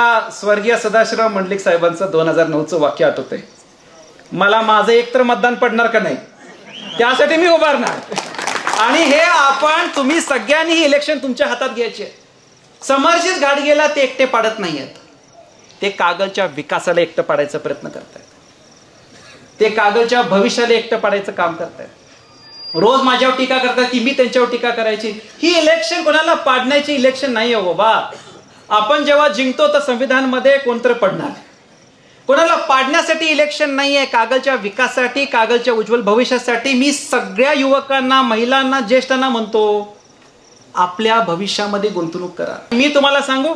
स्वर्गीय सदाशिवराव मंडलिक साहेबांचं दोन हजार नऊचं वाक्य आठवतंय. मला माझं एकतर मतदान पडणार का नाही? त्यासाठी मी उभारणार. आणि हे आपण तुम्ही सगळ्यांनी ही इलेक्शन तुमच्या हातात घ्यायचे समर्जित गाडगेला ते एकटे पाडत नाहीयेत. ते कागलच्या विकासाला एकटं पाडायचा प्रयत्न करतायत. ते कागलच्या भविष्याला एकटं पाडायचं काम करतायत. रोज माझ्यावर टीका करतात की मी त्यांच्यावर टीका करायची. ही इलेक्शन कोणाला पाडण्याची इलेक्शन नाही आहे बाबा. आपण जेव्हा जिंकतो तर संविधानमध्ये कोणतर पडणार? कोणाला पाडण्यासाठी इलेक्शन नाही आहे कागलच्या विकासासाठी कागलच्या उज्ज्वल भविष्यासाठी मी सगळ्या युवकांना महिलांना ज्येष्ठांना म्हणतो आपल्या भविष्यामध्ये गुंतवणूक करा. मी तुम्हाला सांगू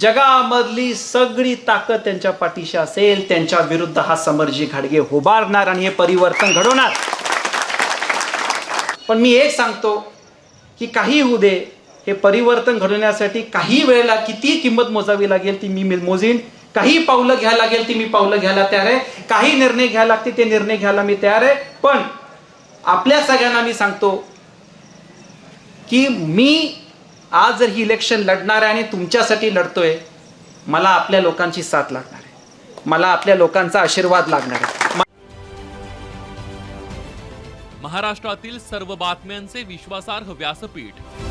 जगामधली सगळी ताकद त्यांच्या पाठीशी असेल त्यांच्या विरुद्ध हा समरजी घाडगे उभारणार आणि हे परिवर्तन घडवणार. पण मी एक सांगतो की काही होऊ दे हे परिवर्तन घडवण्यासाठी काही वेळेला किती किंमत मोजावी लागेल ती मी मोजीन. काही पावलं घ्यायला लागेल ती मी पावलं घ्यायला तयार आहे. काही निर्णय घ्यायला लागते ते निर्णय घ्यायला मी तयार आहे. पण आपल्या सगळ्यांना मी सांगतो की मी आज जर ही इलेक्शन लढणार आहे आणि तुमच्यासाठी लढतोय मला आपल्या लोकांची साथ लागणार आहे. मला आपल्या लोकांचा आशीर्वाद लागणार आहे. महाराष्ट्रातील सर्व बातम्यांचे विश्वासार्ह व्यासपीठ